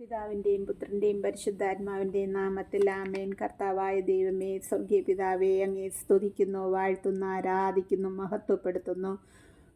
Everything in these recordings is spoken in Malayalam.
പിതാവിന്റെയും പുത്രന്റെയും പരിശുദ്ധാത്മാവിന്റെയും നാമത്തിൽ ആമേൻ. കർത്താവായ ദൈവമേ സ്വർഗീയ പിതാവേ അങ്ങേ സ്തുതിക്കുന്നു വാഴ്ത്തുന്നു ആരാധിക്കുന്നു മഹത്വപ്പെടുത്തുന്നു.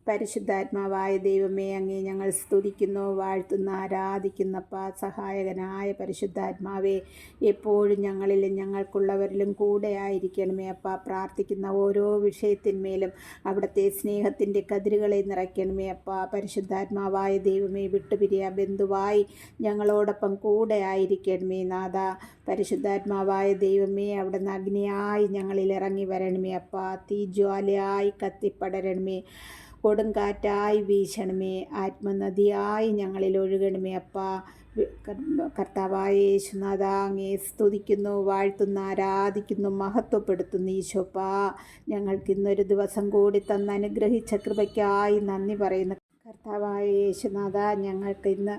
പരിശുദ്ധാത്മാവായ ദൈവമേ അങ്ങേ ഞങ്ങൾ സ്തുതിക്കുന്നു വാഴ്ത്തുന്നു ആരാധിക്കുന്നപ്പ സഹായകനായ പരിശുദ്ധാത്മാവേ എപ്പോഴും ഞങ്ങളിലും ഞങ്ങൾക്കുള്ളവരിലും കൂടെ ആയിരിക്കണമേ. അപ്പ പ്രാർത്ഥിക്കുന്ന ഓരോ വിഷയത്തിന്മേലും അവിടുത്തെ സ്നേഹത്തിന്റെ കതിരുകളെ നിറയ്ക്കണമേ. അപ്പ പരിശുദ്ധാത്മാവായ ദൈവമേ വിട്ടുപിരിയ ബന്ധുവായി ഞങ്ങളോടൊപ്പം കൂടെ ആയിരിക്കണമേ. നാഥ പരിശുദ്ധാത്മാവായ ദൈവമേ അവിടുന്ന് അഗ്നിയായി ഞങ്ങളിൽ ഇറങ്ങി വരണമേ. അപ്പ തീജ്വാലയായി കത്തിപ്പടരണമേ. കൊടുങ്കാറ്റായി വീശണമേ ആത്മനദിയായി ഞങ്ങളിൽ ഒഴുകണമേ അപ്പ. കർത്താവായ യേശുനാഥ അങ്ങേ സ്തുതിക്കുന്നു വാഴ്ത്തുന്നു ആരാധിക്കുന്നു മഹത്വപ്പെടുത്തുന്നു ഈശോപ്പാ ഞങ്ങൾക്ക് ഇന്നൊരു ദിവസം കൂടി തന്ന് അനുഗ്രഹിച്ച കൃപയ്ക്കായി നന്ദി പറയുന്നു. കർത്താവായ യേശുനാഥ ഞങ്ങൾക്ക് ഇന്ന്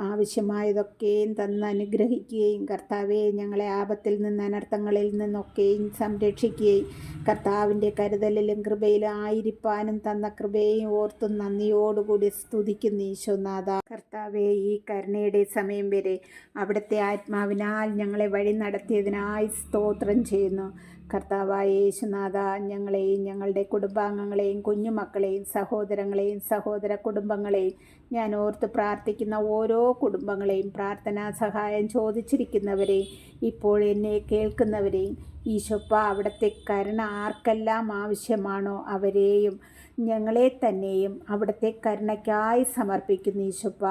ആവശ്യമായതൊക്കെയും തന്ന് അനുഗ്രഹിക്കുകയും കർത്താവെ ഞങ്ങളെ ആപത്തിൽ നിന്ന് അനർത്ഥങ്ങളിൽ നിന്നൊക്കെയും സംരക്ഷിക്കുകയും കർത്താവിന്റെ കരുതലിലും കൃപയിലും ആയിരിപ്പാനും തന്ന കൃപയും ഓർത്തും നന്ദിയോടുകൂടി സ്തുതിക്കുന്നു ഈശോനാഥ. കർത്താവെ ഈ കരുണയുടെ സമയം വരെ അവിടുത്തെ ആത്മാവിനാൽ ഞങ്ങളെ വഴി നടത്തിയതിനായി സ്തോത്രം ചെയ്യുന്നു. കർത്താവായ യേശുനാഥ ഞങ്ങളെയും ഞങ്ങളുടെ കുടുംബാംഗങ്ങളെയും കുഞ്ഞുമക്കളെയും സഹോദരങ്ങളെയും സഹോദര കുടുംബങ്ങളെയും ഞാൻ ഓർത്ത് പ്രാർത്ഥിക്കുന്ന ഓരോ കുടുംബങ്ങളെയും പ്രാർത്ഥനാ സഹായം ചോദിച്ചിരിക്കുന്നവരെയും ഇപ്പോൾ എന്നെ കേൾക്കുന്നവരെയും ഈശോപ്പ അവിടുത്തെ കരുണ ആർക്കെല്ലാം ആവശ്യമാണോ അവരെയും ഞങ്ങളെ തന്നെയും അവിടുത്തെ കരുണയ്ക്കായി സമർപ്പിക്കുന്നു ഈശോപ്പ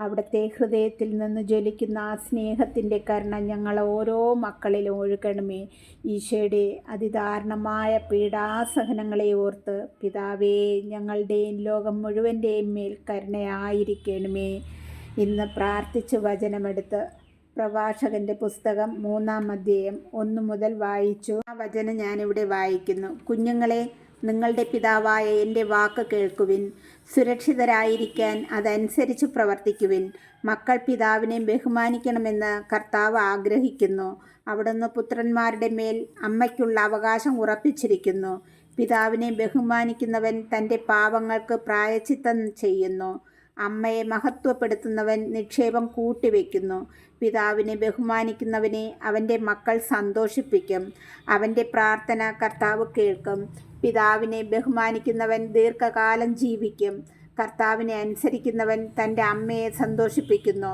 അവിടുത്തെ ഹൃദയത്തിൽ നിന്ന് ജ്വലിക്കുന്ന ആ സ്നേഹത്തിന്റെ കരുണ ഞങ്ങൾ ഓരോ മക്കളിലും ഒഴുകണമേ. ഈശോയുടെ അതിദാരുണമായ പീഡാസഹനങ്ങളെ ഓർത്ത് പിതാവേ ഞങ്ങളുടെയും ലോകം മുഴുവന്റെയും മേൽ കരുണയായിരിക്കണമേ. ഇന്ന് പ്രാർത്ഥിച്ച് വചനമെടുത്ത് പ്രഭാഷകന്റെ പുസ്തകം മൂന്നാം അധ്യായം ഒന്നു മുതൽ വായിച്ചു. ആ വചനം ഞാനിവിടെ വായിക്കുന്നു. കുഞ്ഞുങ്ങളെ നിങ്ങളുടെ പിതാവായ എന്റെ വാക്ക് കേൾക്കുവിൻ. സുരക്ഷിതരായിരിക്കാൻ അതനുസരിച്ച് പ്രവർത്തിക്കുവിൻ. മക്കൾ പിതാവിനെ ബഹുമാനിക്കണമെന്ന് കർത്താവ് ആഗ്രഹിക്കുന്നു. അവിടുന്ന് പുത്രന്മാരുടെ മേൽ അമ്മയ്ക്കുള്ള അവകാശം ഉറപ്പിച്ചിരിക്കുന്നു. പിതാവിനെ ബഹുമാനിക്കുന്നവൻ തന്റെ പാവങ്ങൾക്ക് പ്രായച്ചിത്തം ചെയ്യുന്നു. അമ്മയെ മഹത്വപ്പെടുത്തുന്നവൻ നിക്ഷേപം കൂട്ടിവെക്കുന്നു. പിതാവിനെ ബഹുമാനിക്കുന്നവനെ അവന്റെ മക്കൾ സന്തോഷിപ്പിക്കും. അവന്റെ പ്രാർത്ഥന കർത്താവ് കേൾക്കും. പിതാവിനെ ബഹുമാനിക്കുന്നവൻ ദീർഘകാലം ജീവിക്കും. കർത്താവിനെ അനുസരിക്കുന്നവൻ തന്റെ അമ്മയെ സന്തോഷിപ്പിക്കുന്നു.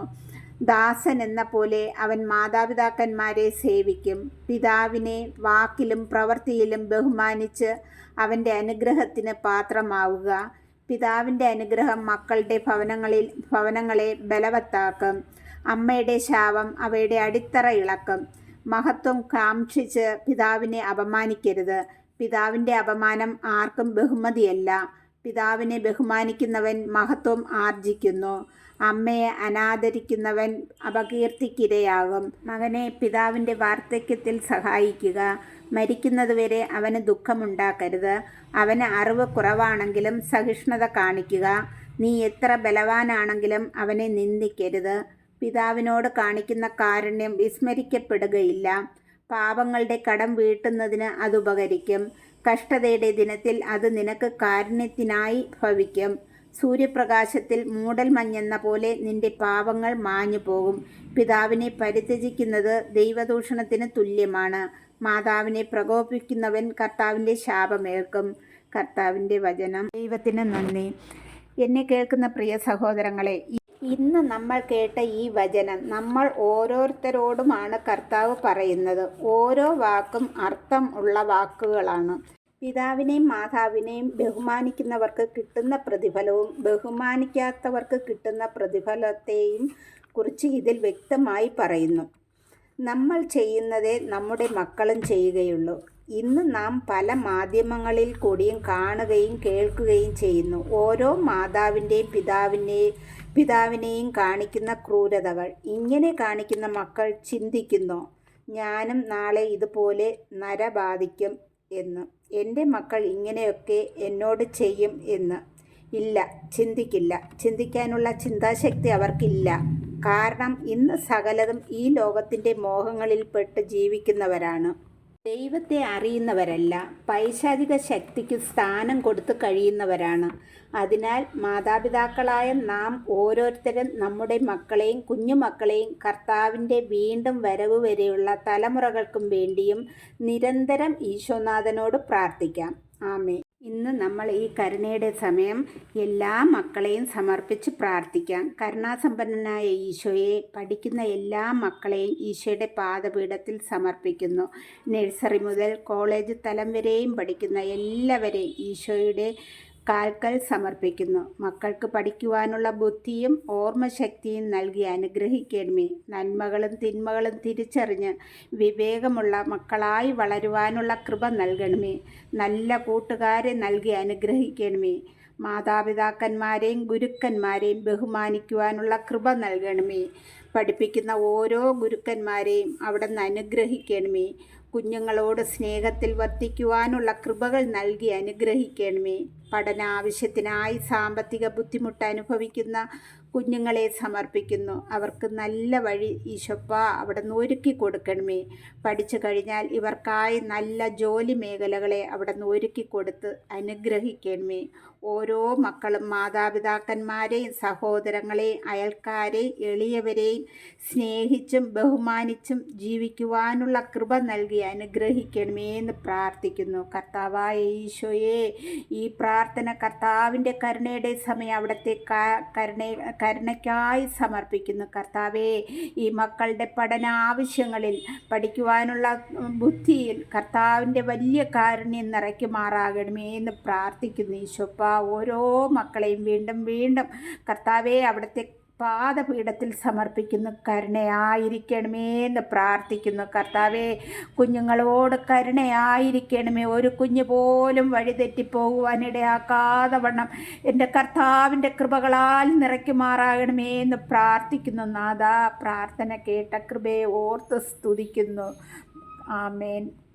ദാസൻ എന്ന പോലെ അവൻ മാതാപിതാക്കന്മാരെ സേവിക്കും. പിതാവിനെ വാക്കിലും പ്രവൃത്തിയിലും ബഹുമാനിച്ച് അവന്റെ അനുഗ്രഹത്തിന് പാത്രമാവുക. പിതാവിന്റെ അനുഗ്രഹം മക്കളുടെ ഭവനങ്ങളിൽ ഭവനങ്ങളെ ബലവത്താക്കും. അമ്മയുടെ ശാപം അവയുടെ അടിത്തറ ഇളക്കും. മഹത്വം കാക്ഷിച്ച് പിതാവിനെ അപമാനിക്കരുത്. പിതാവിന്റെ അപമാനം ആർക്കും ബഹുമതിയല്ല. പിതാവിനെ ബഹുമാനിക്കുന്നവൻ മഹത്വം ആർജിക്കുന്നു. അമ്മയെ അനാദരിക്കുന്നവൻ അപകീർത്തിക്കിരയാകും. മകനെ പിതാവിന്റെ വാർദ്ധക്യത്തിൽ സഹായിക്കുക. മരിക്കുന്നതുവരെ അവന് ദുഃഖമുണ്ടാക്കരുത്. അവന് അറിവ് കുറവാണെങ്കിലും സഹിഷ്ണുത കാണിക്കുക. നീ എത്ര ബലവാനാണെങ്കിലും അവനെ നിന്ദിക്കരുത്. പിതാവിനോട് കാണിക്കുന്ന കാരുണ്യം വിസ്മരിക്കപ്പെടുകയില്ല. പാപങ്ങളുടെ കടം വീട്ടുന്നതിന് അത് ഉപകരിക്കും. കഷ്ടതയുടെ ദിനത്തിൽ അത് നിനക്ക് കാരുണ്യത്തിനായി ഭവിക്കും. സൂര്യപ്രകാശത്തിൽ മൂടൽ മഞ്ഞെന്ന പോലെ നിന്റെ പാപങ്ങൾ മാഞ്ഞു പോകും. പിതാവിനെ പരിത്യജിക്കുന്നത് ദൈവദൂഷണത്തിന് തുല്യമാണ്. മാതാവിനെ പ്രകോപിക്കുന്നവൻ കർത്താവിന്റെ ശാപമേൽക്കും. കർത്താവിന്റെ വചനം. ദൈവത്തിന് നന്ദി. എന്നെ കേൾക്കുന്ന പ്രിയ സഹോദരങ്ങളെ ഇന്ന് നമ്മൾ കേട്ട ഈ വചനം നമ്മൾ ഓരോരുത്തരോടുമാണ് കർത്താവ് പറയുന്നത്. ഓരോ വാക്കും അർത്ഥം ഉള്ള വാക്കുകളാണ്. പിതാവിനെയും മാതാവിനെയും ബഹുമാനിക്കുന്നവർക്ക് കിട്ടുന്ന പ്രതിഫലവും ബഹുമാനിക്കാത്തവർക്ക് കിട്ടുന്ന പ്രതിഫലത്തെയും കുറിച്ച് ഇതിൽ വ്യക്തമായി പറയുന്നു. നമ്മൾ ചെയ്യുന്നതേ നമ്മുടെ മക്കളും ചെയ്യുകയുള്ളൂ. ഇന്ന് നാം പല മാധ്യമങ്ങളിൽ കൂടിയും കാണുകയും കേൾക്കുകയും ചെയ്യുന്നു. ഓരോ മാതാവിന്റെയും പിതാവിന്റെയും പിതാവിനെയും കാണിക്കുന്ന ക്രൂരതകൾ. ഇങ്ങനെ കാണിക്കുന്ന മക്കൾ ചിന്തിക്കുന്നു? ഞാനും നാളെ ഇതുപോലെ നര ബാധിക്കും എന്ന്. എന്റെ മക്കൾ ഇങ്ങനെയൊക്കെ എന്നോട് ചെയ്യും എന്ന്. ഇല്ല ചിന്തിക്കില്ല. ചിന്തിക്കാനുള്ള ചിന്താശക്തി അവർക്കില്ല. കാരണം ഇന്ന് സകലതും ഈ ലോകത്തിന്റെ മോഹങ്ങളിൽപ്പെട്ട് ജീവിക്കുന്നവരാണ്. ദൈവത്തെ അറിയുന്നവരല്ല പൈശാചിക ശക്തിക്ക് സ്ഥാനം കൊടുത്തു കഴിയുന്നവരാണ്. അതിനാൽ മാതാപിതാക്കളായ നാം ഓരോരുത്തരും നമ്മുടെ മക്കളെയും കുഞ്ഞുമക്കളെയും കർത്താവിന്റെ വീണ്ടും വരവ് വരെയുള്ള തലമുറകൾക്കും വേണ്ടിയും നിരന്തരം ഈശോനാഥനോട് പ്രാർത്ഥിക്കാം. ആമേ ഇന്ന് നമ്മൾ ഈ കരുണയുടെ സമയം എല്ലാ മക്കളെയും സമർപ്പിച്ച് പ്രാർത്ഥിക്കാം. കരുണാസമ്പന്നനായ ഈശോയെ പഠിക്കുന്ന എല്ലാ മക്കളെയും ഈശോയുടെ പാദപീഠത്തിൽ സമർപ്പിക്കുന്നു. നഴ്സറി മുതൽ കോളേജ് തലം വരെയും പഠിക്കുന്ന എല്ലാവരെയും ഈശോയുടെ കാൽക്കൽ സമർപ്പിക്കുന്നു. മക്കൾക്ക് പഠിക്കുവാനുള്ള ബുദ്ധിയും ഓർമ്മശക്തിയും നൽകി അനുഗ്രഹിക്കണമേ. നന്മകളും തിന്മകളും തിരിച്ചറിഞ്ഞ് വിവേകമുള്ള മക്കളായി വളരുവാനുള്ള കൃപ നൽകണമേ. നല്ല കൂട്ടുകാരെ നൽകി അനുഗ്രഹിക്കണമേ. മാതാപിതാക്കന്മാരെയും ഗുരുക്കന്മാരെയും ബഹുമാനിക്കുവാനുള്ള കൃപ നൽകണമേ. പഠിപ്പിക്കുന്ന ഓരോ ഗുരുക്കന്മാരെയും അവിടെ നിന്ന് അനുഗ്രഹിക്കണമേ. കുഞ്ഞുങ്ങളോട് സ്നേഹത്തിൽ വർത്തിക്കുവാനുള്ള കൃപകൾ നൽകി അനുഗ്രഹിക്കണമേ. പഠനാവശ്യത്തിനായി സാമ്പത്തിക ബുദ്ധിമുട്ട് അനുഭവിക്കുന്ന കുഞ്ഞുങ്ങളെ സമർപ്പിക്കുന്നു. അവർക്ക് നല്ല വഴി ഈശോപ്പ അവിടെ നിന്ന് ഒരുക്കി കൊടുക്കണമേ. പഠിച്ചു കഴിഞ്ഞാൽ ഇവർക്കായി നല്ല ജോലി മേഖലകളെ അവിടെ നിന്ന് ഒരുക്കി കൊടുത്ത് അനുഗ്രഹിക്കണമേ. ഓരോ മക്കളും മാതാപിതാക്കന്മാരെയും സഹോദരങ്ങളെയും അയൽക്കാരെയും എളിയവരെയും സ്നേഹിച്ചും ബഹുമാനിച്ചും ജീവിക്കുവാനുള്ള കൃപ നൽകി അനുഗ്രഹിക്കണമേ എന്ന് പ്രാർത്ഥിക്കുന്നു. കർത്താവായ ഈശോയെ ഈ പ്രാർത്ഥന കർത്താവിന്റെ കരുണയുടെ സമയം അവിടുത്തെ കരുണ കരുണയ്ക്കായി സമർപ്പിക്കുന്നു കർത്താവേ. ഈ മക്കളുടെ പഠന ആവശ്യങ്ങളിൽ പഠിക്കുവാനുള്ള ബുദ്ധിയിൽ കർത്താവിന്റെ വലിയ കാരുണ്യം നിറയ്ക്കുമാറാകണമേ എന്ന് പ്രാർത്ഥിക്കുന്നു ഈശോപ്പ. ഓരോ മക്കളെയും വീണ്ടും വീണ്ടും കർത്താവെ അവിടുത്തെ പാദപീഠത്തിൽ സമർപ്പിക്കുന്നു കരുണയായിരിക്കണമേ എന്ന് പ്രാർത്ഥിക്കുന്നു. കർത്താവേ കുഞ്ഞുങ്ങളോട് കരുണയായിരിക്കണമേ. ഒരു കുഞ്ഞു പോലും വഴിതെറ്റിപ്പോകുവാനിടയാക്കാതെ വണ്ണം എന്റെ കർത്താവിന്റെ കൃപകളാൽ നിറയ്ക്കുമാറാകണമേ എന്ന് പ്രാർത്ഥിക്കുന്നു. നാഥ പ്രാർത്ഥന കേട്ട കൃപയെ ഓർത്ത് സ്തുതിക്കുന്നു. ആമേൻ.